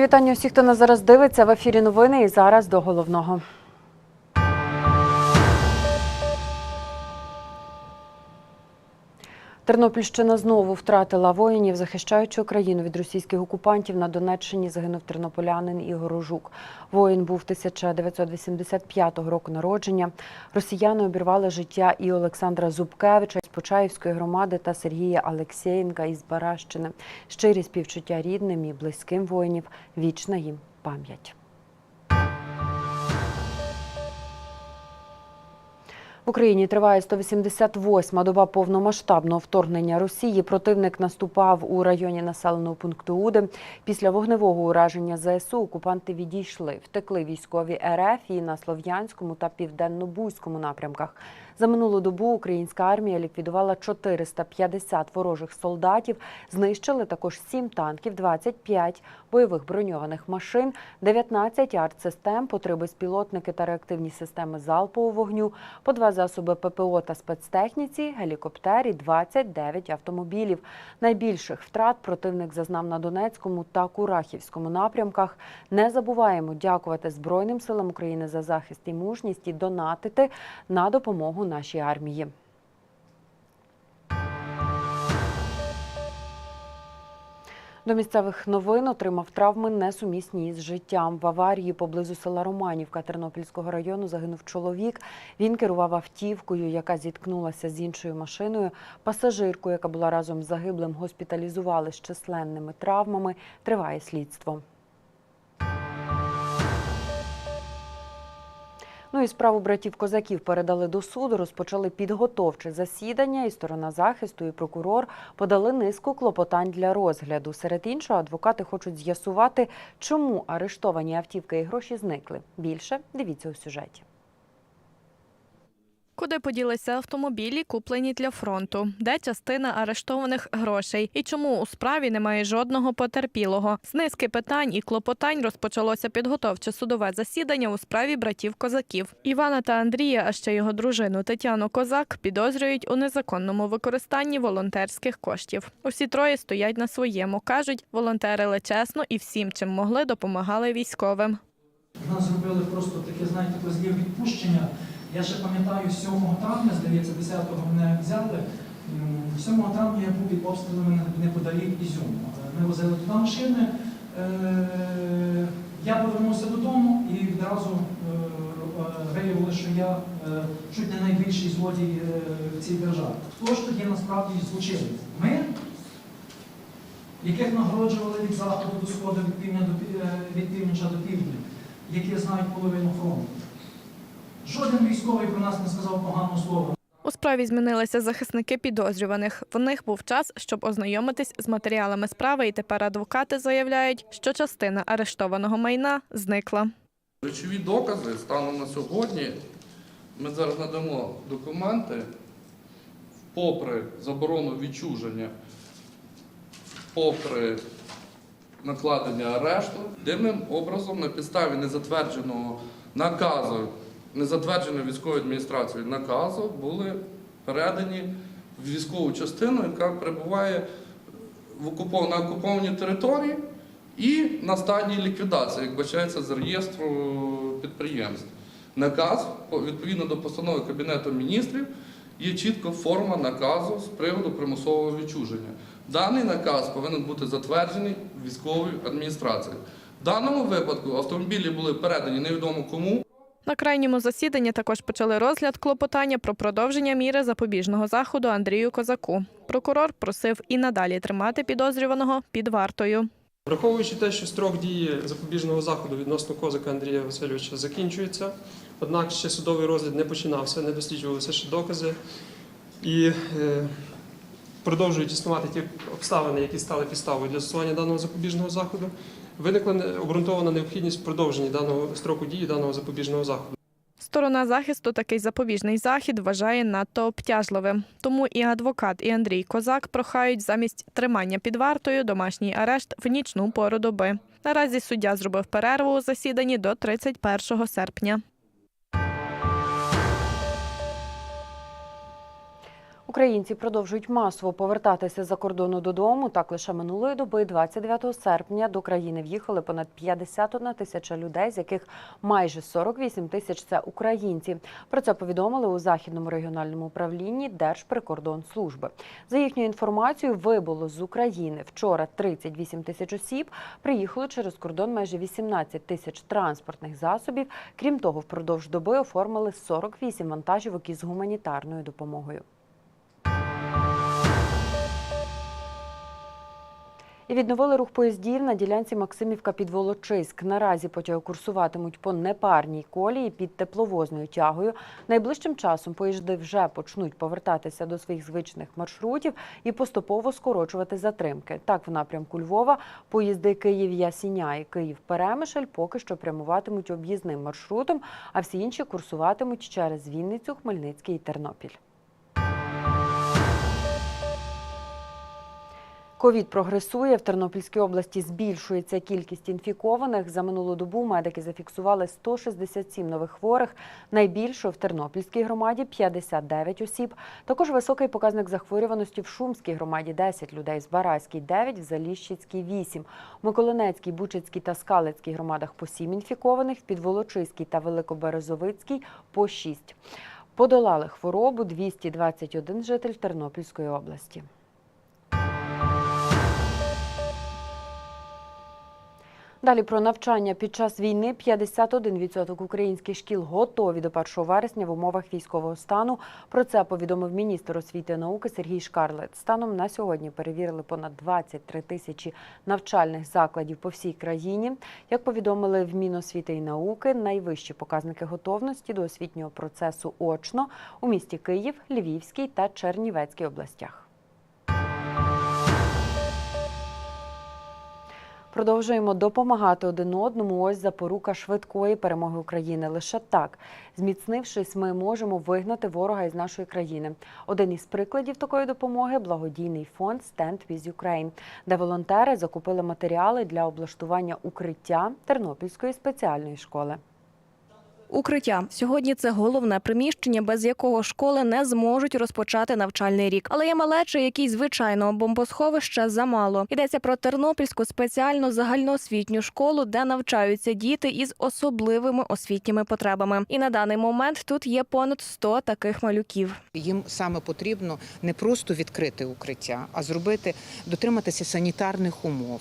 Мої вітання усіх, хто нас зараз дивиться в ефірі новини. І зараз до головного. Тернопільщина знову втратила воїнів, захищаючи Україну від російських окупантів. На Донеччині загинув тернополянин Ігор Жук. Воїн був 1985 року народження. Росіяни обірвали життя і Олександра Зубкевича з Почаївської громади та Сергія Алексєєнка із Баращини. Щирі співчуття рідним і близьким воїнів. Вічна їм пам'ять. Україні триває 188-ма доба повномасштабного вторгнення Росії. Противник наступав у районі населеного пункту Уди. Після вогневого ураження ЗСУ окупанти відійшли. Втекли військові РФ і на Слов'янському та Південно-Бузькому напрямках. За минулу добу українська армія ліквідувала 450 ворожих солдатів. Знищили також 7 танків, 25 бойових броньованих машин, 19 артсистем, по три безпілотники та реактивні системи залпового вогню, по два засоби ППО та спецтехніці, гелікоптер і 29 автомобілів. Найбільших втрат противник зазнав на Донецькому та Курахівському напрямках. Не забуваємо дякувати Збройним силам України за захист і мужність і донатити на допомогу нашій армії. До місцевих новин отримав травми несумісні із життям. В аварії поблизу села Романівка Тернопільського району загинув чоловік. Він керував автівкою, яка зіткнулася з іншою машиною. Пасажирку, яка була разом з загиблим, госпіталізували з численними травмами. Триває слідство. Ну і справу братів козаків передали до суду. Розпочали підготовче засідання, і сторона захисту і прокурор подали низку клопотань для розгляду. Серед іншого, адвокати хочуть з'ясувати, чому арештовані автівки і гроші зникли. Більше дивіться у сюжеті. Куди поділися автомобілі, куплені для фронту? Де частина арештованих грошей? І чому у справі немає жодного потерпілого? З низки питань і клопотань розпочалося підготовче судове засідання у справі братів козаків. Івана та Андрія, а ще його дружину Тетяну Козак, підозрюють у незаконному використанні волонтерських коштів. Усі троє стоять на своєму. кажуть, волонтерили чесно і всім, чим могли, допомагали військовим. Нас зробили просто таке, знаєте, козлє відпущення. Я ще пам'ятаю, 7 травня, здається, 10-го мене взяли. 7 травня я був під обстрілами неподалік Ізюму. Ми возили туди машини. Е, Я повернувся додому і відразу е, е, виявили, що я е, чуть не найбільший злодій е, в цій державі. Хто ж тоді насправді злочинець? Ми, яких нагороджували від заходу до сходу, від півдня до е, до півдня, які знають половину фронту. Жоден військовий про нас не сказав поганого слова. У справі змінилися захисники підозрюваних. В них був час, щоб ознайомитись з матеріалами справи, і тепер адвокати заявляють, що частина арештованого майна зникла. Речові докази станом на сьогодні. Ми зараз надамо документи, попри заборону відчуження, попри накладення арешту, дивним образом на підставі незатвердженого наказу, незатвердженої військовою адміністрацією наказу були передані в військову частину, яка перебуває в окупов... на окупованій території і на стадії ліквідації, як бачається з реєстру підприємств. Наказ, відповідно до постанови Кабінету міністрів, є чітко форма наказу з приводу примусового відчуження. Даний наказ повинен бути затверджений військовою адміністрацією. В даному випадку автомобілі були передані невідомо кому. На крайньому засіданні також почали розгляд клопотання про продовження міри запобіжного заходу Андрію Козаку. Прокурор просив і надалі тримати підозрюваного під вартою. Враховуючи те, що строк дії запобіжного заходу відносно козака Андрія Васильовича закінчується, однак ще судовий розгляд не починався, не досліджувалися ще докази і е, продовжують існувати ті обставини, які стали підставою для застосування даного запобіжного заходу, виникла обґрунтована необхідність продовження даного строку дії даного запобіжного заходу. Сторона захисту такий запобіжний захід вважає надто обтяжливим. Тому і адвокат, і Андрій Козак прохають замість тримання під вартою домашній арешт в нічну пору доби. Наразі суддя зробив перерву у засіданні до 31 серпня. Українці продовжують масово повертатися за кордону додому. Так лише минулої доби, 29 серпня, до країни в'їхали понад 51 тисяча людей, з яких майже 48 тисяч це українці. Про це повідомили у західному регіональному управлінні Держприкордонслужби. За їхньою інформацією, вибуло з України вчора 38 тисяч осіб. Приїхало через кордон майже 18 тисяч транспортних засобів. Крім того, впродовж доби оформили 48 вантажівок із гуманітарною допомогою. І відновили рух поїздів на ділянці Максимівка під Волочиськ. Наразі потяги курсуватимуть по непарній колії під тепловозною тягою. Найближчим часом поїзди вже почнуть повертатися до своїх звичних маршрутів і поступово скорочувати затримки. Так, в напрямку Львова поїзди Київ-Ясіня і Київ-Перемишль поки що прямуватимуть об'їзним маршрутом, а всі інші курсуватимуть через Вінницю, Хмельницький і Тернопіль. Ковід прогресує в Тернопільській області. Збільшується кількість інфікованих. За минулу добу медики зафіксували 167 нових хворих. Найбільше в Тернопільській громаді 59 осіб. Також високий показник захворюваності в Шумській громаді 10 людей, Збаразькій 9, в Заліщицькій 8. В Миколинецькій, Бучицькій та Скалицькій громадах по 7 інфікованих, в Підволочиській та Великоберезовицькій по 6. Подолали хворобу 221 житель Тернопільської області. Далі про навчання під час війни 51% українських шкіл готові до 1 вересня в умовах військового стану. Про це повідомив міністр освіти і науки Сергій Шкарлет. Станом на сьогодні перевірили понад 23 тисячі навчальних закладів по всій країні. Як повідомили в Міносвіти і науки, найвищі показники готовності до освітнього процесу очно у місті Київ, Львівській та Чернівецькій областях. Продовжуємо допомагати один одному. Ось запорука швидкої перемоги України. Лише так, зміцнившись, ми можемо вигнати ворога із нашої країни. Один із прикладів такої допомоги благодійний фонд Stand with Ukraine, де волонтери закупили матеріали для облаштування укриття Тернопільської спеціальної школи. Укриття сьогодні це головне приміщення, без якого школи не зможуть розпочати навчальний рік. Але є малече, якій звичайного бомбосховища замало. Йдеться про Тернопільську спеціальну загальноосвітню школу, де навчаються діти із особливими освітніми потребами. І на даний момент тут є понад 100 таких малюків. Їм саме потрібно не просто відкрити укриття, а зробити дотриматися санітарних умов.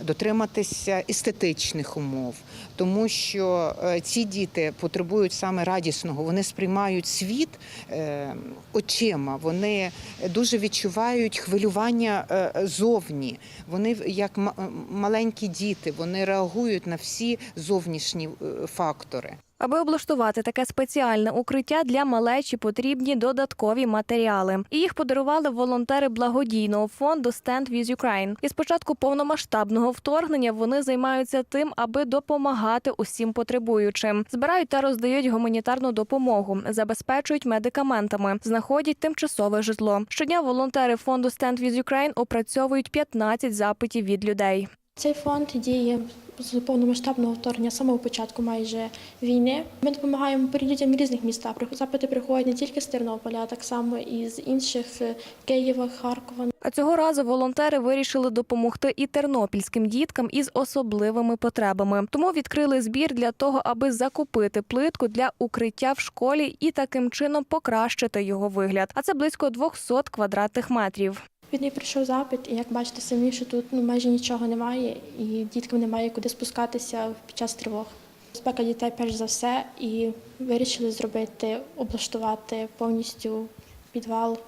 Дотриматися естетичних умов, тому що е, ці діти потребують саме радісного. Вони сприймають світ е, очима, вони дуже відчувають хвилювання е, зовні. Вони як ма- маленькі діти, вони реагують на всі зовнішні фактори. Аби облаштувати таке спеціальне укриття для малечі, потрібні додаткові матеріали. І їх подарували волонтери благодійного фонду Stand with Ukraine. І з початку повномасштабного вторгнення вони займаються тим, аби допомагати усім потребуючим. Збирають та роздають гуманітарну допомогу, забезпечують медикаментами, знаходять тимчасове житло. Щодня волонтери фонду Stand with Ukraine опрацьовують 15 запитів від людей. Цей фонд діє з повномасштабного вторгнення з самого початку майже війни. Ми допомагаємо людям різних містах. Запити приходять не тільки з Тернополя, а так само і з інших е, Києва, Харкова. А цього разу волонтери вирішили допомогти і тернопільським діткам із особливими потребами. Тому відкрили збір для того, аби закупити плитку для укриття в школі і таким чином покращити його вигляд. А це близько 200 квадратних метрів. Від неї прийшов запит, і як бачите самі, що тут ну майже нічого немає, і діткам немає куди спускатися під час тривог. Безпека дітей перш за все, і вирішили зробити, облаштувати повністю підвал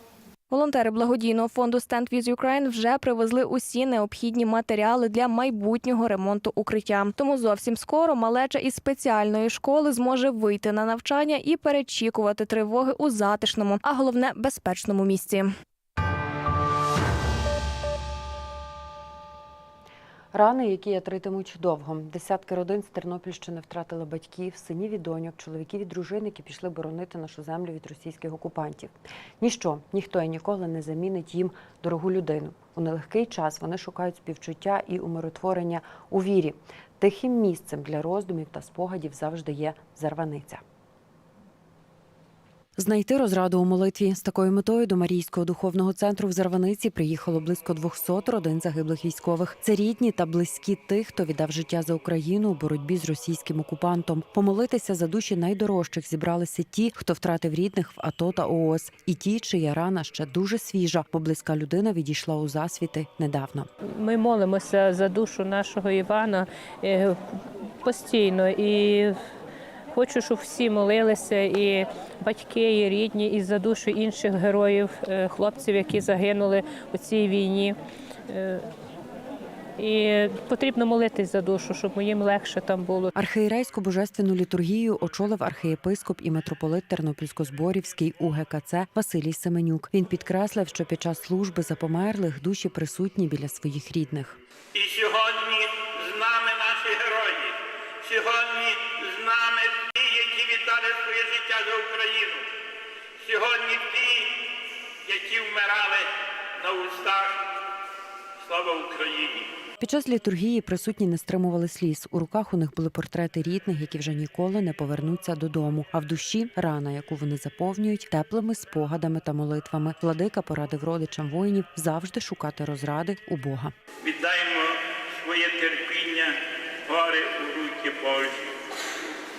Волонтери благодійного фонду Stand with Ukraine вже привезли усі необхідні матеріали для майбутнього ремонту укриття. Тому зовсім скоро малеча із спеціальної школи зможе вийти на навчання і перечікувати тривоги у затишному, а головне безпечному місці. Рани, які ятритимуть довго. Десятки родин з Тернопільщини втратили батьків, синів і доньок, чоловіків і дружин, які пішли боронити нашу землю від російських окупантів. Ніщо, ніхто і ніколи не замінить їм дорогу людину. У нелегкий час вони шукають співчуття і умиротворення у вірі. Тихим місцем для роздумів та спогадів завжди є зарваниця. Знайти розраду у молитві з такою метою до Марійського духовного центру в Зарваниці приїхало близько 200 родин загиблих військових. Це рідні та близькі тих, хто віддав життя за Україну у боротьбі з російським окупантом. Помолитися за душі найдорожчих зібралися ті, хто втратив рідних в АТО та ООС, і ті, чия рана ще дуже свіжа, бо близька людина відійшла у засвіти недавно. Ми молимося за душу нашого Івана е, постійно і хочу, щоб всі молилися, і батьки, і рідні, і за душу інших героїв, е, хлопців, які загинули у цій війні. Е, І потрібно молитись за душу, щоб їм легше там було. Архієрейську божественну літургію очолив архієпископ і митрополит Тернопільсько-Зборівський УГКЦ Василій Семенюк. Він підкреслив, що під час служби за померлих душі присутні біля своїх рідних. І сьогодні з нами наші герої. Сьогодні за Україну. Сьогодні ті, які вмирали на устах. Слава Україні! Під час літургії присутні не стримували сліз. У руках у них були портрети рідних, які вже ніколи не повернуться додому. А в душі рана, яку вони заповнюють теплими спогадами та молитвами. Владика порадив родичам воїнів завжди шукати розради у Бога. Віддаємо своє терпіння, горе у руки Божі.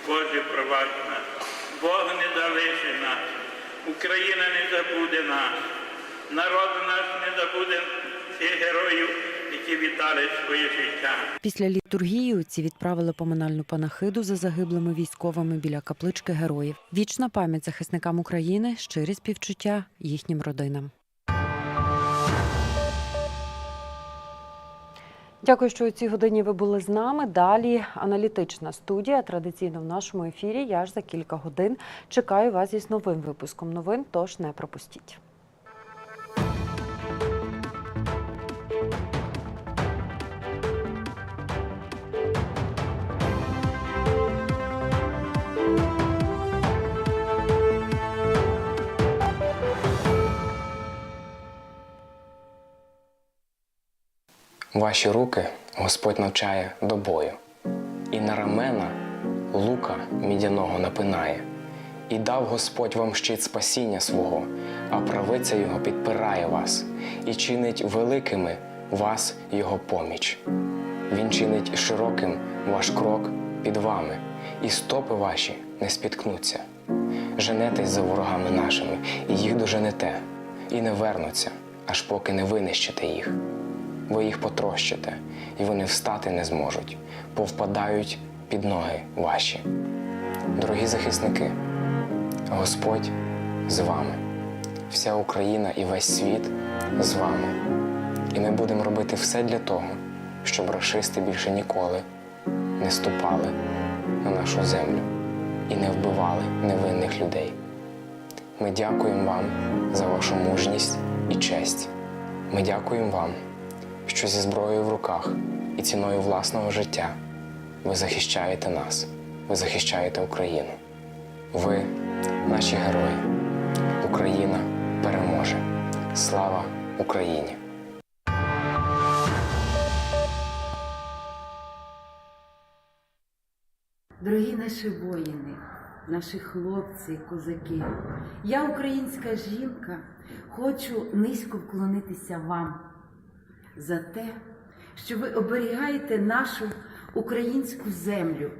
Боже, пробач нас. Бог не залишить нас. Україна не забуде нас. Народ наш не забуде цих героїв, які віддали своє життя. Після літургії ці відправили поминальну панахиду за загиблими військовими біля каплички героїв. Вічна пам'ять захисникам України, щирі співчуття їхнім родинам. Дякую, що у цій годині ви були з нами. Далі аналітична студія. Традиційно в нашому ефірі. Я ж за кілька годин чекаю вас із новим випуском новин. Тож не пропустіть. Ваші руки Господь навчає до бою, і на рамена лука мідяного напинає, і дав Господь вам щит спасіння свого, а правиця його підпирає вас, і чинить великими вас його поміч. Він чинить широким ваш крок під вами, і стопи ваші не спіткнуться. Женетесь за ворогами нашими, і їх доженете, і не вернуться, аж поки не винищите їх ви їх потрощите, і вони встати не зможуть, повпадають під ноги ваші. Дорогі захисники, Господь з вами, вся Україна і весь світ з вами. І ми будемо робити все для того, щоб рашисти більше ніколи не ступали на нашу землю і не вбивали невинних людей. Ми дякуємо вам за вашу мужність і честь. Ми дякуємо вам що зі зброєю в руках і ціною власного життя ви захищаєте нас, ви захищаєте Україну. Ви наші герої. Україна переможе. Слава Україні! Дорогі наші воїни, наші хлопці, козаки, я, українська жінка, хочу низько вклонитися вам за те, що ви оберігаєте нашу українську землю,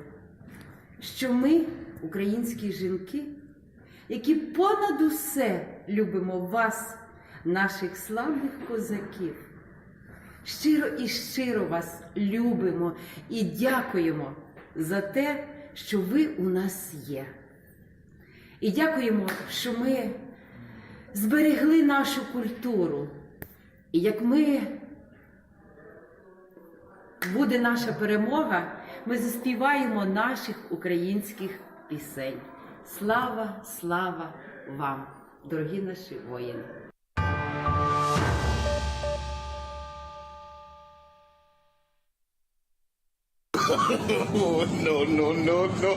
що ми, українські жінки, які понад усе любимо вас, наших славних козаків. Щиро і щиро вас любимо і дякуємо за те, що ви у нас є. І дякуємо, що ми зберегли нашу культуру. І як ми буде наша перемога, ми заспіваємо наших українських пісень. Слава, слава вам, дорогі наші воїни! no, no, no, no.